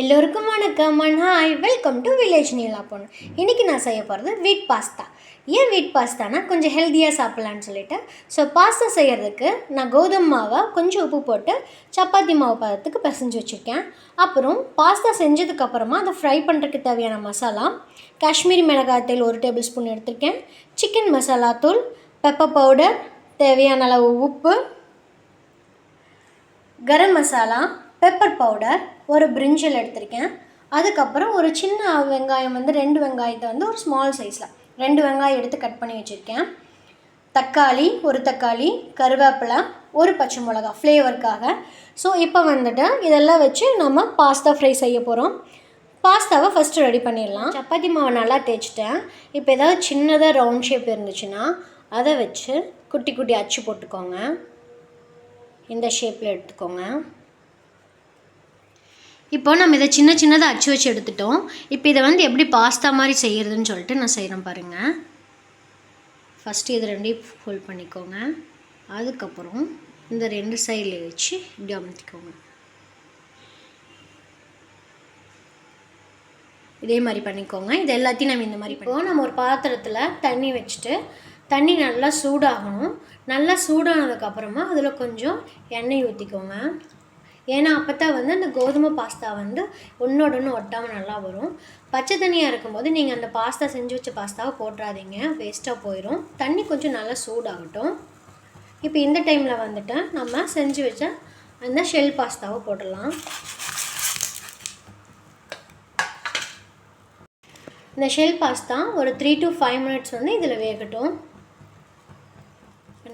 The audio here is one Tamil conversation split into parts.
எல்லோருக்கும் வணக்கம். And hi welcome to village Neela பொண்ணு இன்றைக்கி நான் செய்ய போகிறது வீட் பாஸ்தா ஏன் வீட் பாஸ்தானா கொஞ்சம் ஹெல்த்தியாக சாப்பிட்லான்னு சொல்லிட்டு. ஸோ பாஸ்தா செய்கிறதுக்கு நான் கோதுமை மாவை கொஞ்சம் உப்பு போட்டு சப்பாத்தி மாவு பதத்துக்கு பிசைஞ்சு வச்சுருக்கேன். அப்புறம் பாஸ்தா செஞ்சதுக்கப்புறமா அதை ஃப்ரை பண்ணுறதுக்கு தேவையான மசாலா காஷ்மீரி மிளகாய் மிளகாய்த்தூள் ஒரு டேபிள் ஸ்பூன் எடுத்திருக்கேன். சிக்கன் மசாலா தூள் பெப்பர் பவுடர் தேவையான அளவு உப்பு கரம் மசாலா பெப்பர் பவுடர் ஒரு பிரிஞ்சல் எடுத்திருக்கேன். அதுக்கப்புறம் ஒரு சின்ன வெங்காயம் வந்து ரெண்டு வெங்காயத்தை வந்து ஒரு ஸ்மால் சைஸில் ரெண்டு வெங்காயம் எடுத்து கட் பண்ணி வச்சுருக்கேன். தக்காளி ஒரு தக்காளி கருவேப்பிலை ஒரு பச்சை மிளகா ஃப்ளேவருக்காக ஸோ இப்போ வந்துட்டு இதெல்லாம் வச்சு நம்ம பாஸ்தா ஃப்ரை செய்ய போகிறோம் பாஸ்தாவை ஃபஸ்ட்டு ரெடி பண்ணிடலாம். சப்பாத்தி மாவை நல்லா தேய்ச்சிட்டேன். இப்போ ஏதாவது சின்னதாக ரவுண்ட் ஷேப் இருந்துச்சுன்னா அதை வச்சு குட்டி குட்டி அச்சு போட்டுக்கோங்க. இந்த ஷேப்பில் எடுத்துக்கோங்க. இப்போ நம்ம இதை சின்ன சின்னதாக அச்சு வச்சு எடுத்துட்டோம். இப்போ இதை வந்து எப்படி பாஸ்தா மாதிரி செய்கிறதுன்னு சொல்லிட்டு நான் செய்கிறேன் பாருங்கள் ஃபஸ்ட்டு இது ரெண்டையும் ஃபோல்ட் பண்ணிக்கோங்க. அதுக்கப்புறம் இந்த ரெண்டு சைடில் வச்சு இப்படி அமுத்திக்கோங்க. இதே மாதிரி பண்ணிக்கோங்க. இது எல்லாத்தையும் நம்ம இந்த மாதிரி இப்போ நம்ம ஒரு பாத்திரத்தில் தண்ணி வச்சுட்டு தண்ணி நல்லா சூடாகணும். நல்லா சூடானதுக்கப்புறமா அதில் கொஞ்சம் எண்ணெய் ஊற்றிக்கோங்க ஏன்னா அப்போ தான் வந்து அந்த கோதுமை பாஸ்தா வந்து ஒன்றோட ஒன்று ஒட்டாமல் நல்லா வரும். பச்சை தண்ணியாக இருக்கும்போது நீங்கள் அந்த பாஸ்தா செஞ்சு வச்ச பாஸ்தாவை போட்டுறாதீங்க. வேஸ்ட்டாக போயிடும் தண்ணி கொஞ்சம் நல்லா சூடாகட்டும். இப்போ இந்த டைமில் வந்துட்டு நம்ம செஞ்சு வச்ச அந்த ஷெல் பாஸ்தாவை போட்டுடலாம். இந்த ஷெல் பாஸ்தா ஒரு த்ரீ டு ஃபைவ் மினிட்ஸ் வந்து இதில் வேகட்டும்.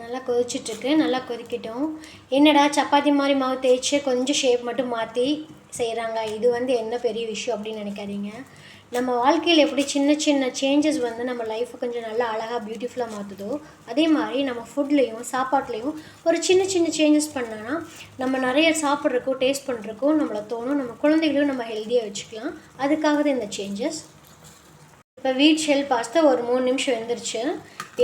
நல்லா கொதிச்சிட்ருக்கு நல்லா கொதிக்கட்டும். என்னடா சப்பாத்தி மாதிரி மாவு தேய்ச்சி கொஞ்சம் ஷேப் மட்டும் மாற்றி செய்கிறாங்க இது வந்து என்ன பெரிய விஷயம் அப்படின்னு நினைக்காதீங்க. நம்ம வாழ்க்கையில் எப்படி சின்ன சின்ன சேஞ்சஸ் வந்து நம்ம லைஃப்பை கொஞ்சம் நல்லா அழகாக பியூட்டிஃபுல்லாக மாற்றுதோ அதே மாதிரி நம்ம ஃபுட்லேயும் சாப்பாட்லேயும் ஒரு சின்ன சின்ன சேஞ்சஸ் பண்ணோன்னா நம்ம நிறைய சாப்பிட்றக்கோ டேஸ்ட் பண்ணுறக்கோ நம்மளை தோணும். நம்ம குழந்தைகளையும் நம்ம ஹெல்த்தியாக வச்சுக்கலாம். அதுக்காக தான் இந்த சேஞ்சஸ் இப்போ வீட் ஷெல் பாஸ்தா ஒரு மூணு நிமிஷம் வெந்துருச்சு.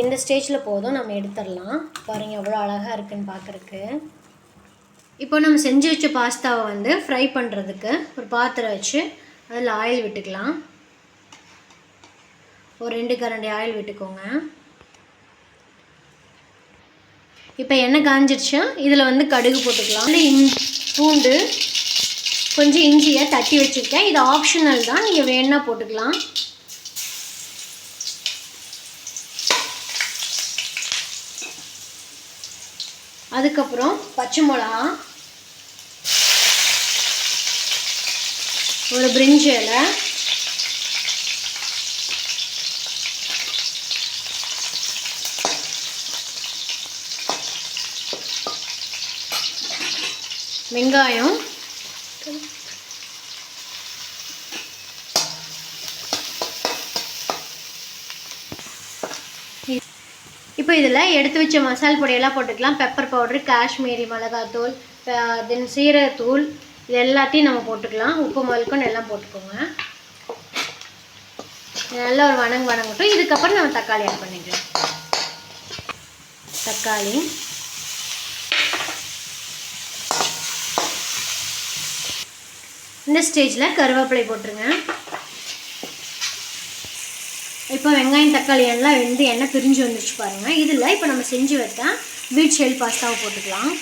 இந்த ஸ்டேஜில் போதும் நம்ம எடுத்துடலாம். பாருங்கள் எவ்வளோ அழகாக இருக்குன்னு பார்க்குறக்கு இப்போ நம்ம செஞ்சு வச்ச பாஸ்தாவை வந்து ஃப்ரை பண்ணுறதுக்கு ஒரு பாத்திரம் வச்சு அதில் ஆயில் விட்டுக்கலாம். ஒரு ரெண்டு கரண்டி ஆயில் விட்டுக்கோங்க. இப்போ எண்ணெய் காஞ்சிருச்சு. இதில் வந்து கடுகு போட்டுக்கலாம். இன் பூண்டு கொஞ்சம் இஞ்சியை தட்டி வச்சுருக்கேன். இது ஆப்ஷனல் தான். நீங்கள் வேணால் போட்டுக்கலாம். அதுக்கப்புறம் பச்சை மிளகா ஒரு பிரிஞ்சு இலை வெங்காயம் இப்போ இதில் எடுத்து வச்ச மசால் பொடியெல்லாம் போட்டுக்கலாம். பெப்பர் பவுட்ரு காஷ்மீரி மிளகாத்தூள் தென் சீரகத்தூள் இது எல்லாத்தையும் நம்ம போட்டுக்கலாம். உப்பு மல்கொண்டு எல்லாம் போட்டுக்கோங்க. நல்லா ஒரு வணங்கு வணங்கட்டும். இதுக்கப்புறம் நம்ம தக்காளி ஆட் பண்ணிக்கலாம். தக்காளி. இந்த ஸ்டேஜில் கருவேப்பிலை போட்டுருங்க. இப்போ வெங்காயம் தக்காளி எல்லாம் வெந்து எண்ணெய் பிரிஞ்சு வந்துருச்சு பாருங்கள் இதில் இப்போ நம்ம செஞ்சு வைத்த பீட் ஷெல் பாஸ்தாவை போட்டுக்கலாம்.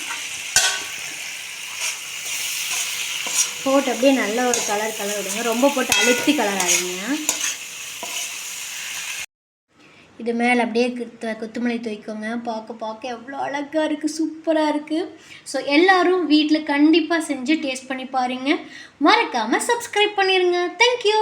போட்டு அப்படியே நல்ல ஒரு கலர் கலர் விடுங்க. ரொம்ப போட்டு அழுத்தி கலர் ஆகிடுங்க இது மேலே அப்படியே குத்த கொத்தமல்லி துவைக்கோங்க பார்க்க பார்க்க எவ்வளோ அழகாக இருக்குது சூப்பராக இருக்குது ஸோ எல்லோரும் வீட்டில் கண்டிப்பாக செஞ்சு டேஸ்ட் பண்ணி பாருங்கள் மறக்காமல் சப்ஸ்கிரைப் பண்ணிடுங்க தேங்க்யூ